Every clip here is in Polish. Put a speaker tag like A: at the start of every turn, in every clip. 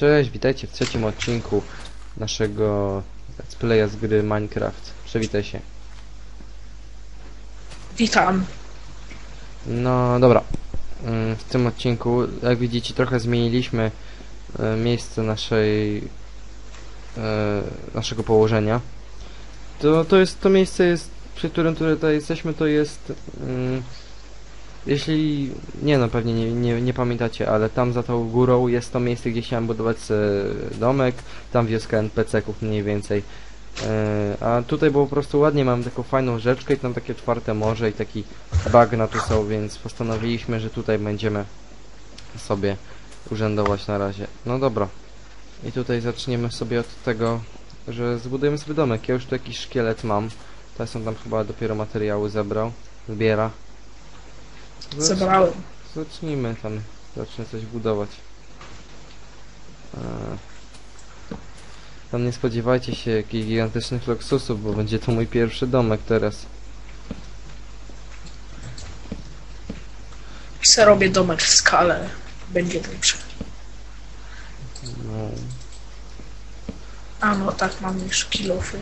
A: Cześć, witajcie w trzecim odcinku naszego let's playa z gry Minecraft. Przywitaj się.
B: Witam.
A: No dobra. Mm, W tym odcinku, jak widzicie, trochę zmieniliśmy e, miejsce naszej e, naszego położenia. To, to jest to miejsce jest przy którym tutaj jesteśmy to jest mm, jeśli nie no pewnie nie, nie, nie pamiętacie, ale tam za tą górą jest to miejsce gdzie chciałem budować domek, tam wioska NPC-ków mniej więcej. E, a tutaj było po prostu ładnie, mam taką fajną rzeczkę i tam takie czwarte morze i taki bagna tu są, więc postanowiliśmy, że tutaj będziemy sobie urzędować na razie. No dobra. I tutaj zaczniemy sobie od tego, że zbudujemy sobie domek. Ja już tu jakiś szkielet mam. Teraz on tam chyba dopiero materiały zebrał. Zbiera.
B: Zebrałem.
A: Zacznijmy tam. Zacznę coś budować. Eee. Tam nie spodziewajcie się jakichś gigantycznych luksusów, bo będzie to mój pierwszy domek teraz.
B: Se robię domek w skale. Będzie dobrze.
A: No.
B: A no tak, mam już kilofy.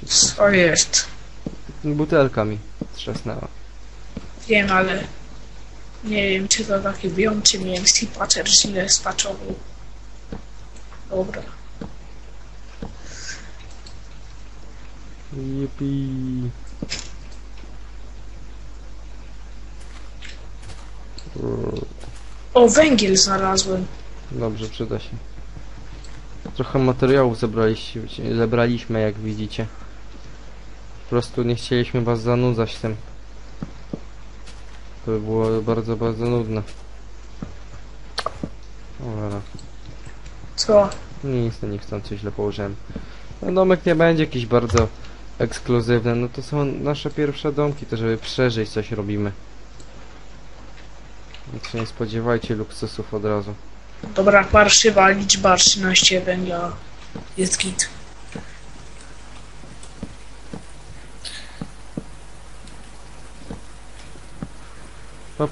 A: Tu
B: Co jest?
A: Butelka mi trzasnęła.
B: Wiem, ale nie wiem, czy to takie biom, czy miałem patcher źle spaczował. Dobra.
A: Jupi.
B: O, węgiel znalazłem.
A: Dobrze, przyda się. Trochę materiałów zebraliśmy, zebraliśmy jak widzicie. Po prostu nie chcieliśmy was zanudzać tym. To by było bardzo, bardzo nudne. Dobra.
B: Co?
A: Nic, no niechcący źle położyłem. No domek nie będzie jakiś bardzo ekskluzywny, no to są nasze pierwsze domki, to żeby przeżyć coś robimy. Więc się nie spodziewajcie luksusów od razu.
B: Dobra, parszywa liczba 13 węgla. Jest git.
A: Hop.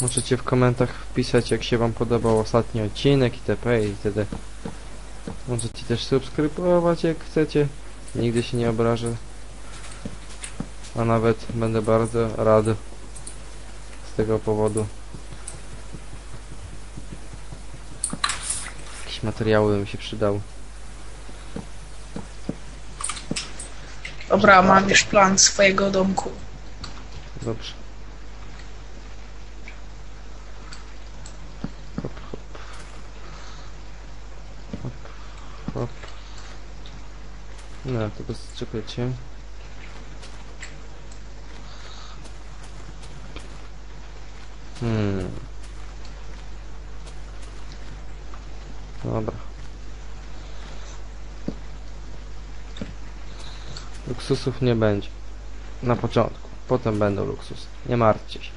A: Możecie w komentarzach wpisać jak się wam podobał ostatni odcinek itp. itd. Możecie też subskrybować jak chcecie. Nigdy się nie obrażę. A nawet będę bardzo rad z tego powodu. Jakieś materiały by mi się przydały.
B: Dobra, mam już plan swojego domku.
A: Dobrze. Hop, hop. Hop, hop. No, czekajcie. Hmm. Dobra. Luksusów nie będzie. Na początku. Potem będą luksusy. Nie martwcie się.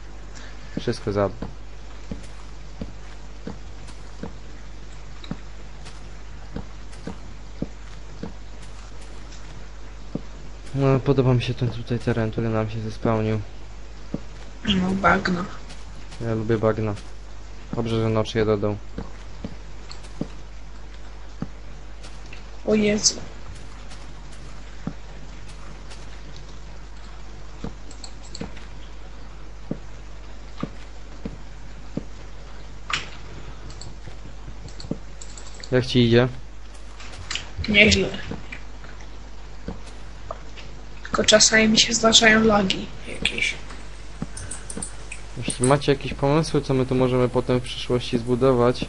A: Wszystko zadbam. No, podoba mi się ten tutaj teren, który nam się zespełnił.
B: No, bagno.
A: Ja lubię bagna. Dobrze, że noc je dodał.
B: O Jezu.
A: Jak ci idzie?
B: Nieźle. Tylko czasami mi się zdarzają lagi jakieś.
A: Jeśli macie jakieś pomysły, co my tu możemy potem w przyszłości zbudować,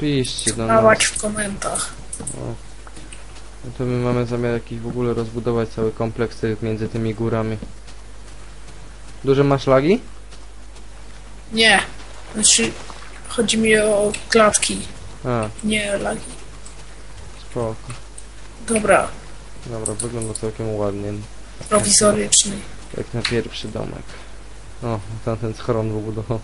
A: piszcie do nas.
B: Dawać w komentarzach.
A: No to my mamy zamiar jakiś w ogóle rozbudować cały kompleks tych między tymi górami. Duże masz lagi?
B: Nie. Znaczy, chodzi mi o klatki,
A: A,
B: nie lagi.
A: spoko.
B: Dobra,
A: Dobra, wygląda całkiem ładnie.
B: prowizoryczny.
A: Jak na pierwszy domek. O, tamten schron wybudował.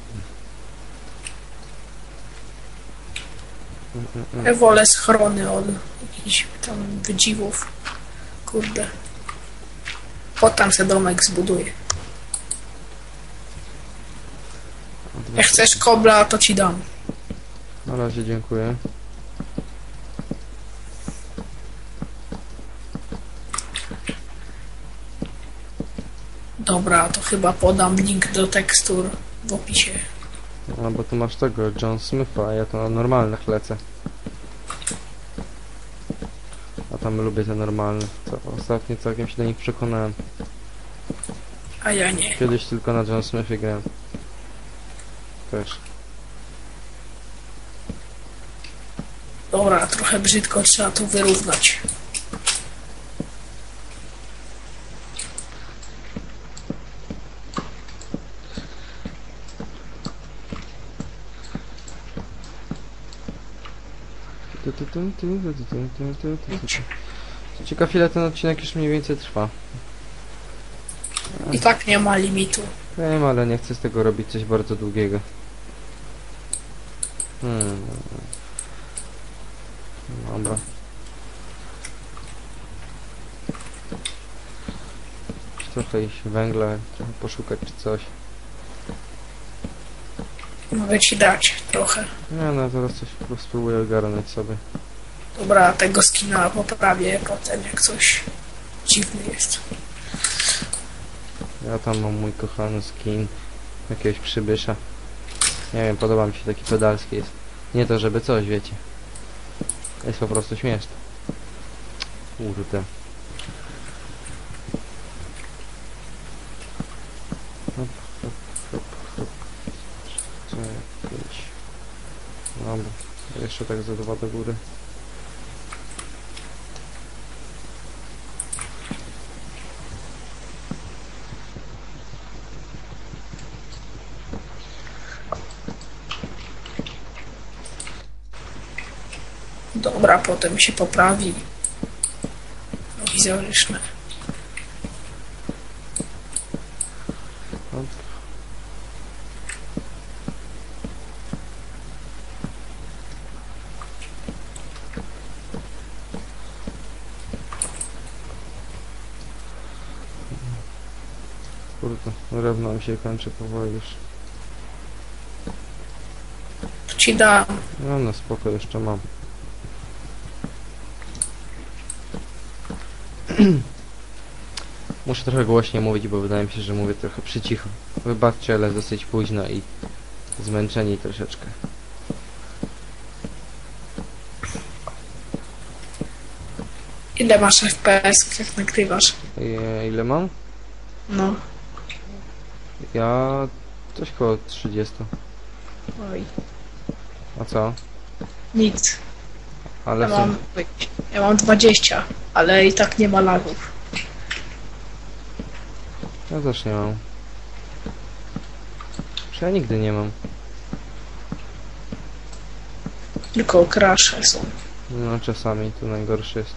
A: Mm, mm, mm.
B: Ja wolę schrony od jakichś tam wydziwów. Kurde. Potem se domek zbuduję. Jak chcesz kobla, to ci dam.
A: Na razie dziękuję.
B: Dobra, to chyba podam link do tekstur w opisie.
A: A bo tu masz tego, John Smitha, a ja to na normalnych lecę. A tam lubię te normalne. Co, ostatnio całkiem się do nich przekonałem.
B: A ja nie.
A: Kiedyś tylko na John Smithie grałem. Też.
B: Dobra, trochę brzydko trzeba
A: tu wyrównać. Ciekaw ile ten odcinek już mniej więcej trwa.
B: I tak nie ma limitu.
A: Nie ma, ale nie chcę z tego robić coś bardzo długiego. Iść węgla, trochę poszukać czy coś.
B: Mogę ci dać trochę.
A: Nie no, zaraz coś spróbuję ogarnąć sobie.
B: Dobra, tego skina poprawię potem, jak coś dziwny jest.
A: Ja tam mam mój kochany skin jakiegoś przybysza. Nie wiem, podoba mi się taki pedalski jest. Nie to żeby coś, wiecie. Jest po prostu śmieszne. Kurde. Hop, hop, hop, hop. Co jakieś. Dobra. Jeszcze tak za dwa do góry.
B: Dobra, potem się poprawi. Prowizoryczne.
A: Hop. Kurde, drewno mi się kończy powoli już.
B: Ci dam.
A: No, no spoko, jeszcze mam. Muszę trochę głośniej mówić, bo wydaje mi się, że mówię trochę przy cicho. Wybaczcie, ale dosyć późno i zmęczeni troszeczkę.
B: Ile masz FPS, jak nagrywasz?
A: I, ile mam?
B: No.
A: Ja coś koło 30.
B: Oj,
A: A co?
B: nic.
A: Ale
B: Ja mam, ja mam 20, ale i tak nie ma lagów.
A: Ja też nie mam. Przecież ja nigdy nie mam.
B: Tylko krasze są.
A: No czasami to najgorsze jest.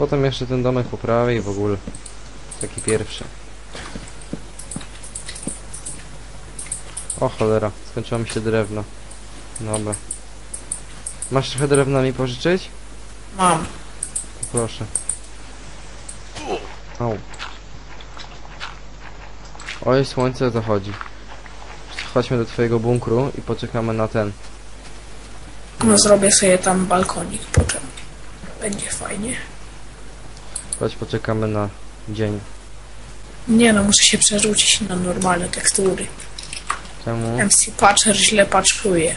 A: Potem jeszcze ten domek poprawię i w ogóle. Taki pierwszy. O cholera, skończyło mi się drewno. Dobra. Masz trochę drewna mi pożyczyć?
B: Mam.
A: Proszę. Au. Oj, słońce zachodzi. Chodźmy do twojego bunkru i poczekamy na ten.
B: No zrobię sobie tam balkonik potem. Będzie fajnie.
A: Chodź, poczekamy na dzień.
B: Nie no, muszę się przerzucić na normalne tekstury.
A: Czemu?
B: MC Patcher źle paczkuje.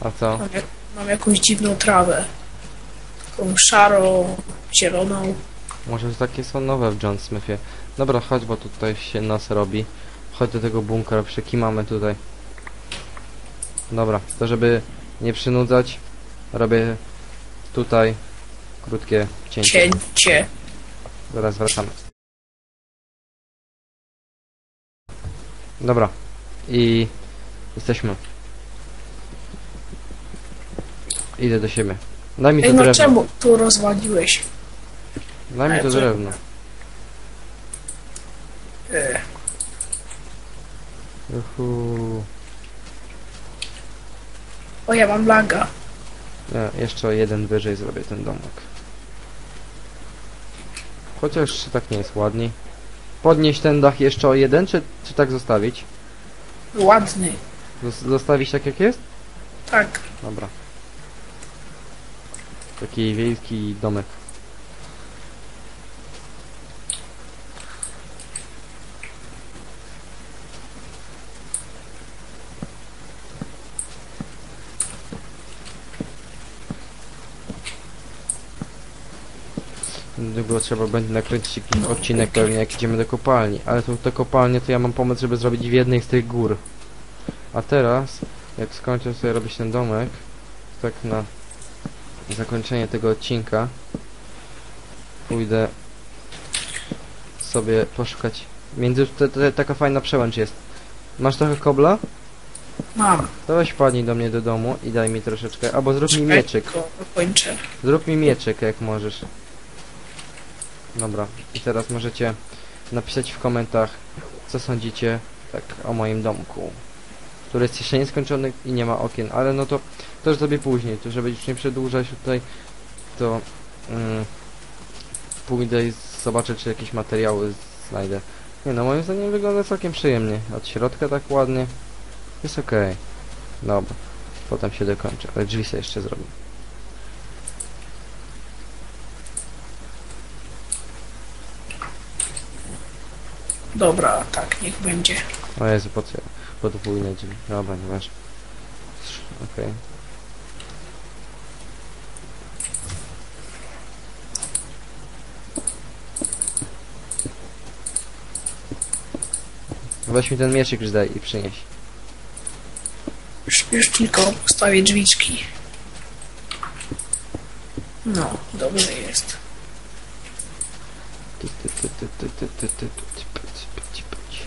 A: A co?
B: Mam, jak, mam jakąś dziwną trawę. Taką szarą, zieloną.
A: Może takie są nowe w John Smithie. Dobra, chodź, bo tutaj się nas robi. Chodź do tego bunkra, przekimamy tutaj. Dobra, to żeby nie przynudzać, robię tutaj krótkie cięcie.
B: Cięcie.
A: Zaraz wracamy. Dobra. I jesteśmy. Idę do siebie. Daj mi to
B: Ej, no
A: drewno.
B: czemu tu rozwaliłeś?
A: Daj mi
B: Ale
A: to
B: co?
A: drewno.
B: E. O, ja mam laga.
A: Nie, jeszcze o jeden wyżej zrobię ten domek. Chociaż tak nie jest ładniej. Podnieść ten dach jeszcze o jeden, czy, czy tak zostawić?
B: Ładny.
A: Zos- Zostawić tak jak jest?
B: Tak.
A: Dobra. Taki wielki domek. Trzeba będzie nakręcić jakiś odcinek pewnie jak idziemy do kopalni. Ale tu te kopalnie to ja mam pomysł, żeby zrobić w jednej z tych gór. A teraz, jak skończę sobie robić ten domek, tak na zakończenie tego odcinka, pójdę sobie poszukać. Między te, te, taka fajna przełęcz jest. Masz trochę kobla?
B: Mam.
A: To weź wpadnij do mnie do domu i daj mi troszeczkę. Albo zrób mi mieczyk. Zrób mi mieczyk jak możesz. Dobra, i teraz możecie napisać w komentarzach, co sądzicie tak o moim domku. Który jest jeszcze nieskończony i nie ma okien, ale no to to już zrobię później, to żeby już nie przedłużać tutaj, to mm, pójdę i zobaczę, czy jakieś materiały znajdę. Nie no, moim zdaniem wygląda całkiem przyjemnie. Od środka tak ładnie. Jest okej. Dobra, potem się dokończę, ale drzwi sobie jeszcze zrobię.
B: Dobra, tak, niech będzie.
A: O Jezu, po co? Podwójne drzwi. Dobra, nieważne. Trz- Okej. Weź mi ten mieszyk już daj i przynieś.
B: Już, już tylko postawię drzwiczki. No, dobrze jest.
A: Ty, ty, ty, ty, ty, ty, ty, ty, ty, ty, pyć, pyć, pyć.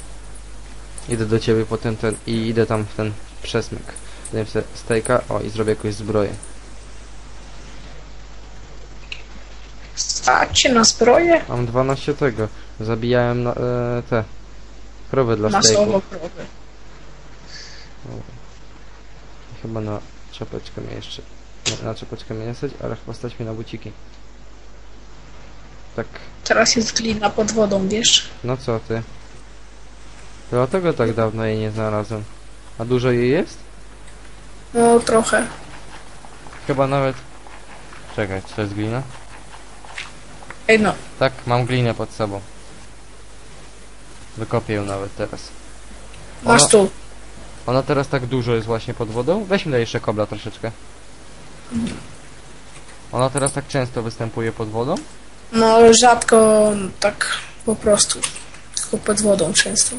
A: Idę do ciebie potem ten i idę tam w ten przesmyk. Daję sobie stejka, o i zrobię jakąś zbroję.
B: Stać się na zbroję?
A: Mam 12 tego. Zabijałem na, e, te krowy dla
B: Masowo
A: stejków.
B: krowy.
A: Chyba na czapeczkę mnie jeszcze. Na, na czapeczkę mnie nie stać, ale chyba stać mnie na buciki. Tak,
B: Teraz jest glina pod wodą, wiesz?
A: no co ty? Dlatego tak dawno jej nie znalazłem. A dużo jej jest?
B: No, trochę.
A: Chyba nawet... Czekaj, czy to jest glina?
B: Ej no,
A: Tak, mam glinę pod sobą. Wykopię ją nawet teraz.
B: masz
A: Ona-
B: tu.
A: Ona teraz tak dużo jest właśnie pod wodą? Weź mi daj jeszcze kobla troszeczkę. Ona teraz tak często występuje pod wodą?
B: No, rzadko tak po prostu. Tylko pod wodą często.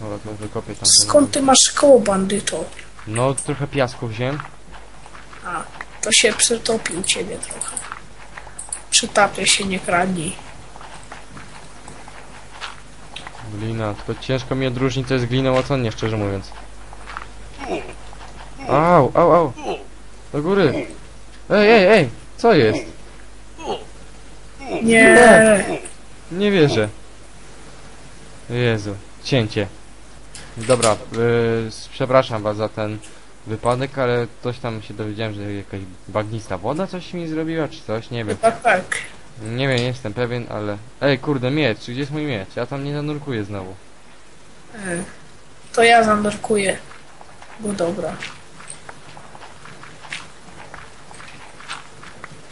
A: Dobra, to wykopię tam.
B: Skąd ty masz koło bandyto?
A: No, trochę piasku wziąłem.
B: A, to się przetopił ciebie trochę. Przytapia się, nie kradnij.
A: Glina, tylko ciężko mi odróżnić co jest gliną, a co nie, szczerze mówiąc. Au, au, au. Do góry. Ej, ej, ej, co jest?
B: Nie,
A: Nie wierzę. Jezu, cięcie. Dobra, yy, przepraszam was za ten wypadek, ale coś tam się dowiedziałem, że jakaś bagnista woda coś mi zrobiła, czy coś, nie wiem.
B: chyba tak.
A: Nie wiem, nie jestem pewien, ale... Ej, kurde, miecz, gdzie jest mój miecz? Ja tam nie zanurkuję znowu.
B: E, To ja zanurkuję. Bo dobra.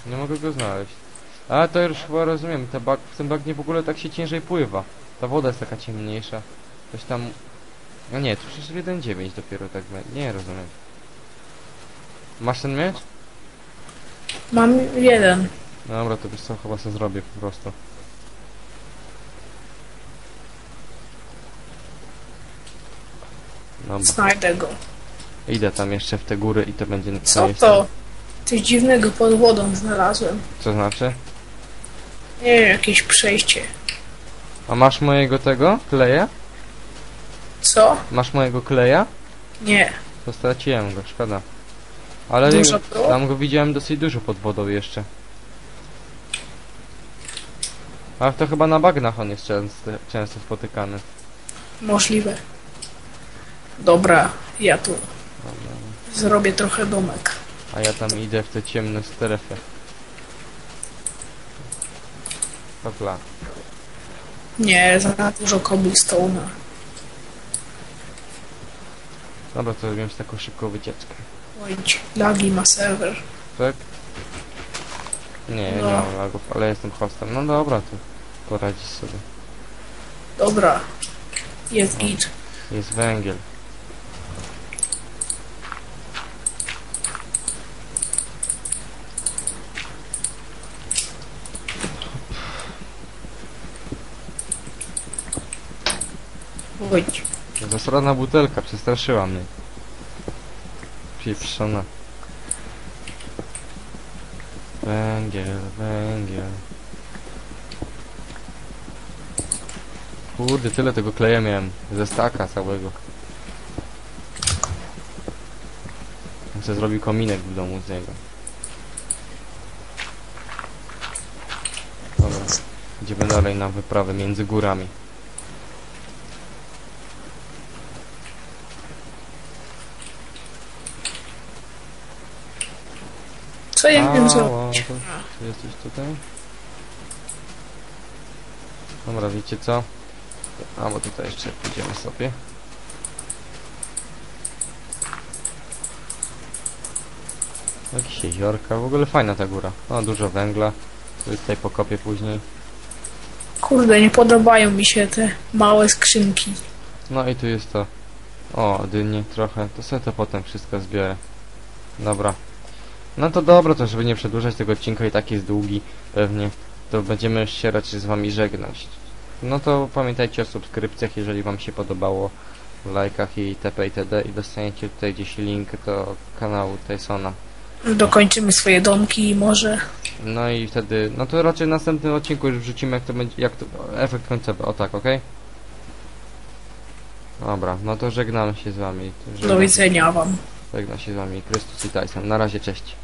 A: Nie mogę go znaleźć. A, to już chyba rozumiem, te bag, w tym bagnie w ogóle tak się ciężej pływa. Ta woda jest taka ciemniejsza. Coś tam... No nie, to przecież 1.9 dopiero tak będzie. Nie rozumiem. Masz ten miecz?
B: Mam jeden.
A: Dobra, to wiesz co, chyba sobie zrobię po prostu. Dobra,
B: Znajdę go.
A: idę tam jeszcze w te góry i to będzie...
B: Co
A: jest-
B: to? Coś dziwnego pod wodą znalazłem.
A: Co znaczy?
B: Nie jakieś przejście.
A: A masz mojego tego? Kleja?
B: Co?
A: Masz mojego kleja?
B: Nie.
A: To straciłem go, szkoda. Ale
B: Dużo było?
A: tam go widziałem dosyć dużo pod wodą jeszcze. Ale to chyba na bagnach on jest często, często spotykany.
B: Możliwe. Dobra, ja tu zrobię trochę domek.
A: A ja tam idę w te ciemne strefy. Hopla.
B: Nie, za dużo cobblestone'a.
A: Dobra, to zrobiłem z taką szybką wycieczkę.
B: Oj, lagi ma serwer.
A: Tak? Nie,
B: No.
A: nie mam lagów, ale jestem hostem. No dobra, to poradzisz sobie.
B: Dobra. Jest git.
A: Jest węgiel.
B: Oj,
A: Zasrana butelka, przestraszyła mnie. Pieprzona. Węgiel, węgiel. Kurde, tyle tego kleja miałem. Ze staka całego. Chcę zrobił kominek w domu z niego. Dobra. Idziemy dalej na wyprawę między górami.
B: Ja wiem
A: to- Czy jesteś tutaj? Dobra, wiecie co? A, bo tutaj jeszcze pójdziemy sobie. Jakieś jeziorka, w ogóle fajna ta góra. No, dużo węgla. Sobie tutaj pokopię później.
B: Kurde, nie podobają mi się te małe skrzynki.
A: No i tu jest to. O, dyni trochę. To sobie to potem wszystko zbiorę. Dobra. No to dobra, to żeby nie przedłużać tego odcinka i tak jest długi pewnie, to będziemy się raczej z wami żegnać. No to pamiętajcie o subskrypcjach, jeżeli wam się podobało, lajkach i itp. itd. i dostaniecie tutaj gdzieś link do kanału Tysona.
B: Dokończymy swoje domki i może...
A: No i wtedy, no to raczej w następnym odcinku już wrzucimy jak to będzie, jak to, efekt końcowy, o tak, okej? Dobra, no to żegnamy się z wami.
B: Do widzenia wam.
A: Żegna się z wami Chrystus i Tyson. Na razie, cześć.